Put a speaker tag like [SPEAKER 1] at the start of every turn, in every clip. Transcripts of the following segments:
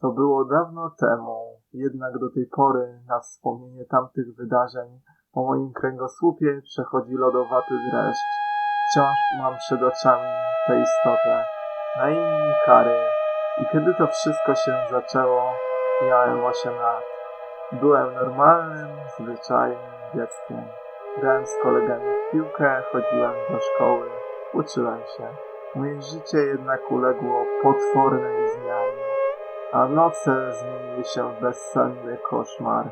[SPEAKER 1] To było dawno temu, jednak do tej pory na wspomnienie tamtych wydarzeń po moim kręgosłupie przechodzi lodowaty dreszcz. Wciąż mam przed oczami tę istotę, na imię Kary. I kiedy to wszystko się zaczęło, miałem 8 lat. Byłem normalnym, zwyczajnym dzieckiem. Grałem z kolegami w piłkę, chodziłem do szkoły, uczyłem się. Moje życie jednak uległo potwornej zmianie, a noce zmieniły się w bezsenny koszmar.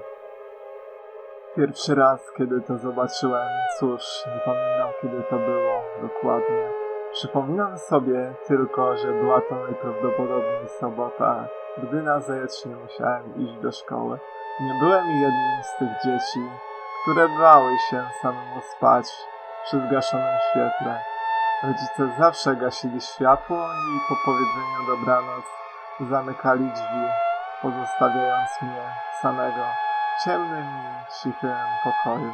[SPEAKER 1] Pierwszy raz, kiedy to zobaczyłem, cóż, nie pamiętam kiedy to było dokładnie. Przypominam sobie tylko, że była to najprawdopodobniej sobota, gdy na zajutrz nie musiałem iść do szkoły. Nie byłem jednym z tych dzieci, które bały się samemu spać przy zgaszonym świetle. Rodzice zawsze gasili światło i po powiedzeniu dobranoc zamykali drzwi, pozostawiając mnie samego w ciemnym i cichym pokoju.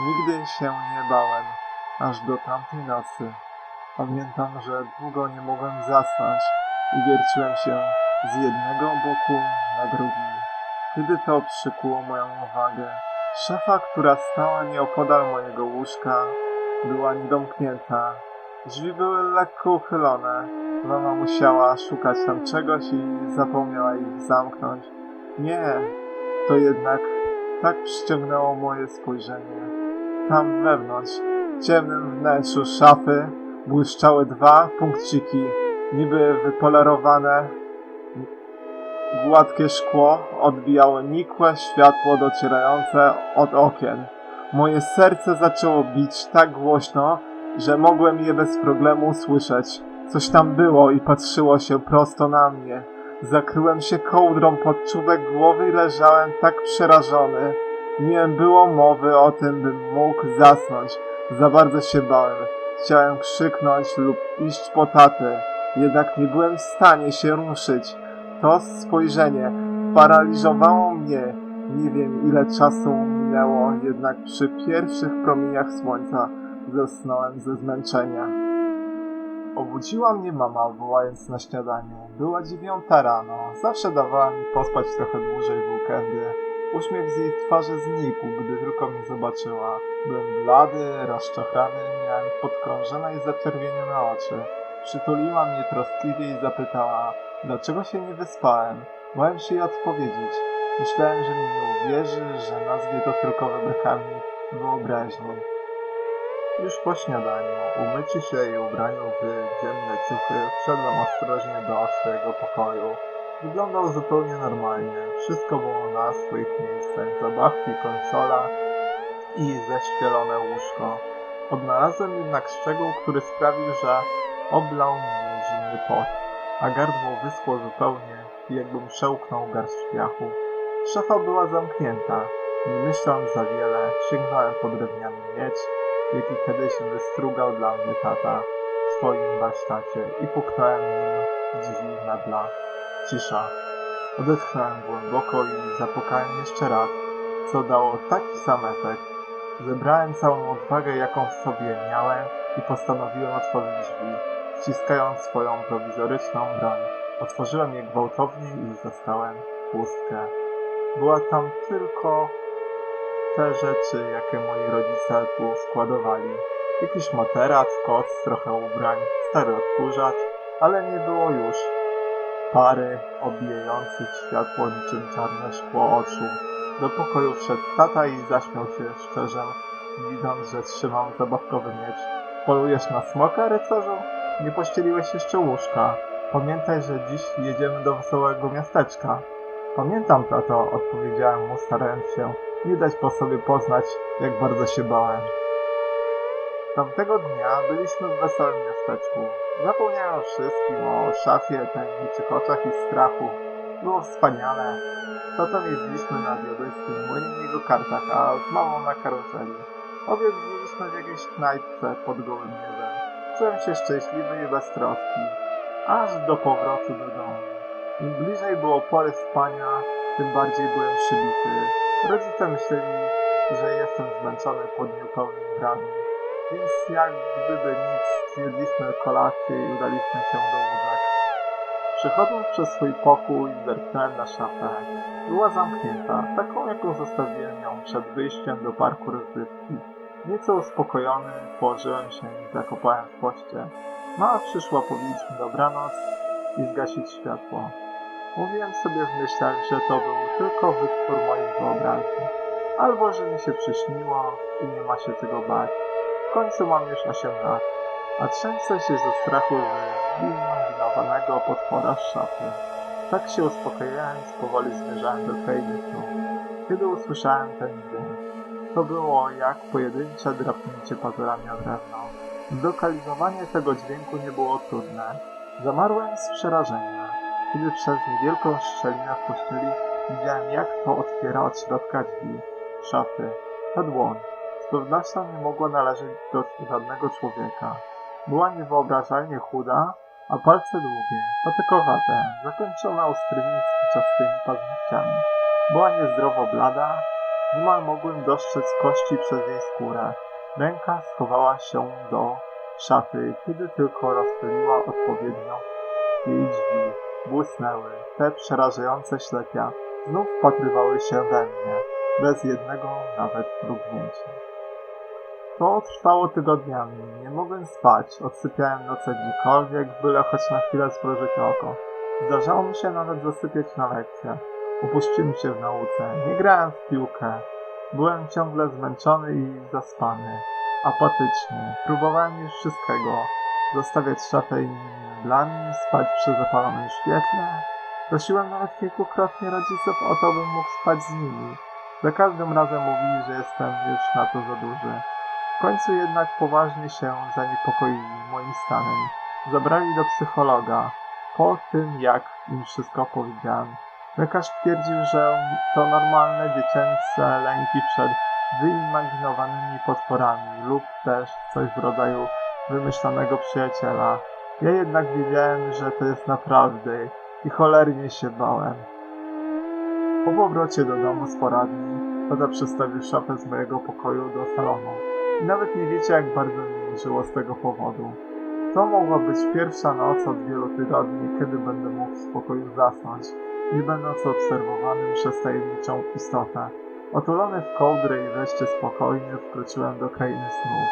[SPEAKER 1] Nigdy się nie bałem, aż do tamtej nocy. Pamiętam, że długo nie mogłem zasnąć i wierciłem się z jednego boku na drugi. Kiedy to przykuło moją uwagę, szafa, która stała nieopodal mojego łóżka, była niedomknięta. Drzwi były lekko uchylone. Mama musiała szukać tam czegoś i zapomniała ich zamknąć. Nie, to jednak tak przyciągnęło moje spojrzenie. Tam wewnątrz, w ciemnym wnętrzu szafy, błyszczały dwa punkciki, niby wypolerowane. Gładkie szkło odbijało nikłe światło docierające od okien. Moje serce zaczęło bić tak głośno, że mogłem je bez problemu słyszeć. Coś tam było i patrzyło się prosto na mnie. Zakryłem się kołdrą pod czubek głowy i leżałem tak przerażony. Nie było mowy o tym, bym mógł zasnąć. Za bardzo się bałem. Chciałem krzyknąć lub iść po tatę, jednak nie byłem w stanie się ruszyć. To spojrzenie paraliżowało mnie. Nie wiem ile czasu minęło, jednak przy pierwszych promieniach słońca zasnąłem ze zmęczenia. Obudziła mnie mama, wołając na śniadanie. Była dziewiąta rano. Zawsze dawała mi pospać trochę dłużej w weekendy. Uśmiech z jej twarzy znikł, gdy tylko mnie zobaczyła. Byłem blady, rozczochrany, miałem podkrążone i zaczerwienione oczy. Przytuliła mnie troskliwie i zapytała, dlaczego się nie wyspałem. Bałem się jej odpowiedzieć. Myślałem, że mi nie uwierzy, że nazwie to tylko wybrekami wyobraźni. Już po śniadaniu, umyci się i ubraniu w dzienne ciuchy, wszedłem ostrożnie do swojego pokoju. Wyglądał zupełnie normalnie. Wszystko było na swoich miejscach. Zabawki, konsola i ześcielone łóżko. Odnalazłem jednak szczegół, który sprawił, że oblał mnie zimny pot, a gardło wyschło zupełnie, jakbym przełknął garść piachu. Szafa była zamknięta. Nie myśląc za wiele, sięgnąłem po drewniany miecz, jaki kiedyś wystrugał dla mnie tata w swoim warsztacie i puknąłem nim w drzwi na dla. Cisza. Odetchnąłem głęboko i zapukałem jeszcze raz, co dało taki sam efekt. Zebrałem całą odwagę, jaką w sobie miałem i postanowiłem otworzyć drzwi, ściskając swoją prowizoryczną broń. Otworzyłem je gwałtownie i zastałem pustkę. Była tam tylko te rzeczy, jakie moi rodzice tu składowali. Jakiś materac, koc, trochę ubrań, stary odkurzacz, ale nie było już pary obijających światło niczym czarne szkło oczu. Do pokoju wszedł tata i zaśmiał się szczerze, widząc, że trzymam zabawkowy miecz. Polujesz na smoka, rycerzu? Nie pościeliłeś jeszcze łóżka. Pamiętaj, że dziś jedziemy do wesołego miasteczka. Pamiętam, tato, odpowiedziałem mu, starając się nie dać po sobie poznać, jak bardzo się bałem. Tamtego dnia byliśmy w wesołym miasteczku. Zapomniałem o wszystkim, o szafie, tajemniczych oczach i strachu. Było wspaniale. Tatą jeździliśmy na diabelskim młynie kartach, a z mamą na karuzeli. Obiad zjedliśmy w jakiejś knajpce pod gołym niebem. Czułem się szczęśliwy i bez troski. Aż do powrotu do domu. Im bliżej było pory spania, tym bardziej byłem przybity. Rodzice myśleli, że jestem zmęczony po dniu pełnym wrażeń, więc jak gdyby nic, zjedliśmy kolację i udaliśmy się do łóżek. Przechodząc przez swój pokój, zerknąłem na szafę. Była zamknięta, taką jaką zostawiłem ją przed wyjściem do parku rozrywki. Nieco uspokojony, położyłem się i zakopałem w poście. Mama przyszła powiedzieć mi dobranoc i zgasić światło. Mówiłem sobie w myślach, że to był tylko wytwór mojej wyobraźni. Albo, że mi się przyśniło i nie ma się czego bać. W końcu mam już 8 lat, a trzęsę się ze strachu z wyimagowanego potwora z szafy. Tak się uspokajając, powoli zmierzałem do krainy. Kiedy usłyszałem ten dźwięk, to było jak pojedyncze drapnięcie pazurami o drewno. Zlokalizowanie tego dźwięku nie było trudne. Zamarłem z przerażenia, kiedy przez niewielką szczelinę w pościeli widziałem jak to otwiera od środka drzwi szafy. Ta dłoń z pewnością nie mogła należeć do żadnego człowieka. Była niewyobrażalnie chuda, a palce długie, patykowate, zakończone ostrymi, spiczastymi paznokciami. Była niezdrowo blada, niemal mogłem dostrzec kości przez jej skórę. Ręka schowała się do szafy, kiedy tylko rozchyliła odpowiednio jej drzwi. Błysnęły, te przerażające ślepia, znów wpatrywały się we mnie, bez jednego nawet mrugnięcia. To trwało tygodniami. Nie mogłem spać. Odsypiałem noce gdziekolwiek, byle choć na chwilę spojrzeć oko. Zdarzało mi się nawet zasypiać na lekcjach. Upuściłem się w nauce. Nie grałem w piłkę. Byłem ciągle zmęczony i zaspany. Apatyczny. Próbowałem już wszystkiego. Zostawiać szafę innymi meblami, spać przy zapalonym świetle. Prosiłem nawet kilkukrotnie rodziców o to, bym mógł spać z nimi. Za każdym razem mówili, że jestem już na to za duży. W końcu jednak poważnie się zaniepokoili moim stanem. Zabrali do psychologa. Po tym, jak im wszystko powiedziałem. Lekarz twierdził, że to normalne dziecięce lęki przed wyimaginowanymi potworami lub też coś w rodzaju wymyślonego przyjaciela. Ja jednak wiedziałem, że to jest naprawdę i cholernie się bałem. Po powrocie do domu z poradni, tata przestawił szafę z mojego pokoju do salonu. I nawet nie wiecie, jak bardzo mi żyło z tego powodu. To mogła być pierwsza noc od wielu tygodni, kiedy będę mógł w spokoju zasnąć, nie będąc obserwowanym przez tajemniczą istotę. Otulony w kołdrę i wreszcie spokojnie wkroczyłem do krainy snów.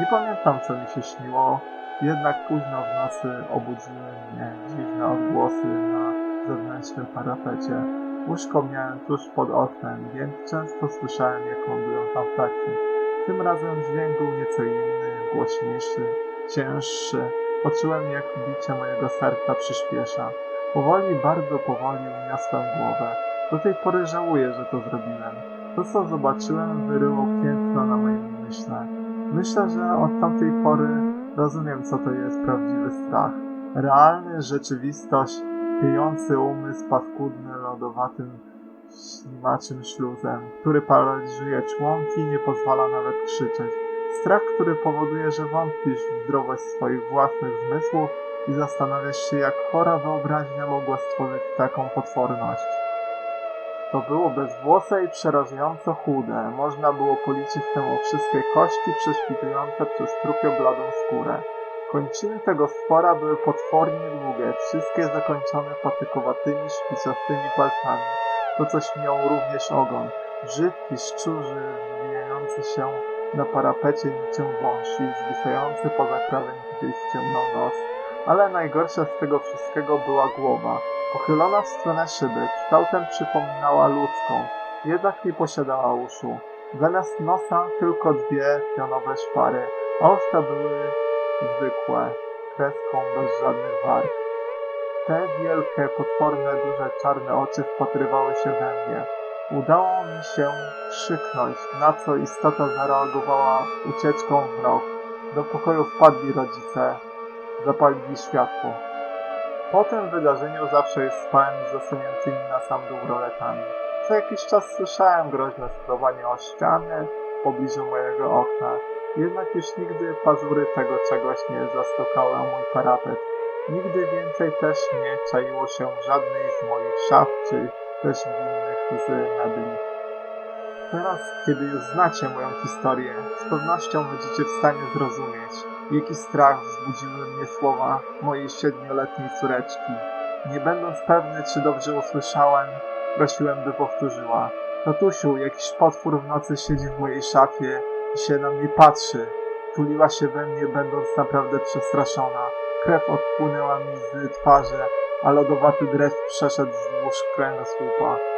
[SPEAKER 1] Nie pamiętam, co mi się śniło, jednak późno w nocy obudziły mnie dziwne odgłosy na zewnętrznym parapecie. Łóżko miałem tuż pod oknem, więc często słyszałem, jak lądują tam ptaki. Tym razem dźwięk był nieco inny, głośniejszy, cięższy. Poczułem, jak bicie mojego serca przyspiesza. Powoli, bardzo powoli uniosłem głowę. Do tej pory żałuję, że to zrobiłem. To, co zobaczyłem, wyryło piętno na moim umyśle. Myślę, że od tamtej pory rozumiem, co to jest prawdziwy strach. Realny, rzeczywistość, piejący umysł paskudny, lodowatym, ślimaczym śluzem, który paraliżuje członki i nie pozwala nawet krzyczeć. Strach, który powoduje, że wątpisz w zdrowość swoich własnych zmysłów i zastanawiasz się, jak chora wyobraźnia mogła stworzyć taką potworność. To było bezwłose i przerażająco chude. Można było policzyć temu wszystkie kości prześwitujące przez trupio bladą skórę. Kończyny tego stwora były potwornie długie, wszystkie zakończone patykowatymi, szpicastymi palcami. To coś miał również ogon. Brzydki, szczurzy, wwijający się na parapecie niczym wąż i zwisający poza krawędzi ciemną nos. Ale najgorsza z tego wszystkiego była głowa. Pochylona w stronę szyby, kształtem przypominała ludzką, jednak nie posiadała uszu. Zamiast nosa tylko dwie pionowe szpary, a usta były zwykłe, kreską bez żadnych warg. Te wielkie, potworne, duże, czarne oczy wpatrywały się we mnie. Udało mi się krzyknąć, na co istota zareagowała ucieczką w mrok. Do pokoju wpadli rodzice, zapalili światło. Po tym wydarzeniu zawsze już spałem z zasuniętymi na sam dół roletami. Co jakiś czas słyszałem groźne skrowanie o ściany w pobliżu mojego okna. Jednak już nigdy pazury tego czegoś nie zastokały o mój parapet. Nigdy więcej też nie czaiło się w żadnej z moich szaf, czy też w innych z mebli. Teraz, kiedy już znacie moją historię, z pewnością będziecie w stanie zrozumieć, jaki strach wzbudziły mnie słowa mojej siedmioletniej córeczki. Nie będąc pewny, czy dobrze usłyszałem, prosiłem, by powtórzyła. Tatusiu, jakiś potwór w nocy siedzi w mojej szafie i się na mnie patrzy. Tuliła się we mnie, będąc naprawdę przestraszona. Krew odpłynęła mi z twarzy, a lodowaty dreszcz przeszedł wzdłuż kręgosłupa.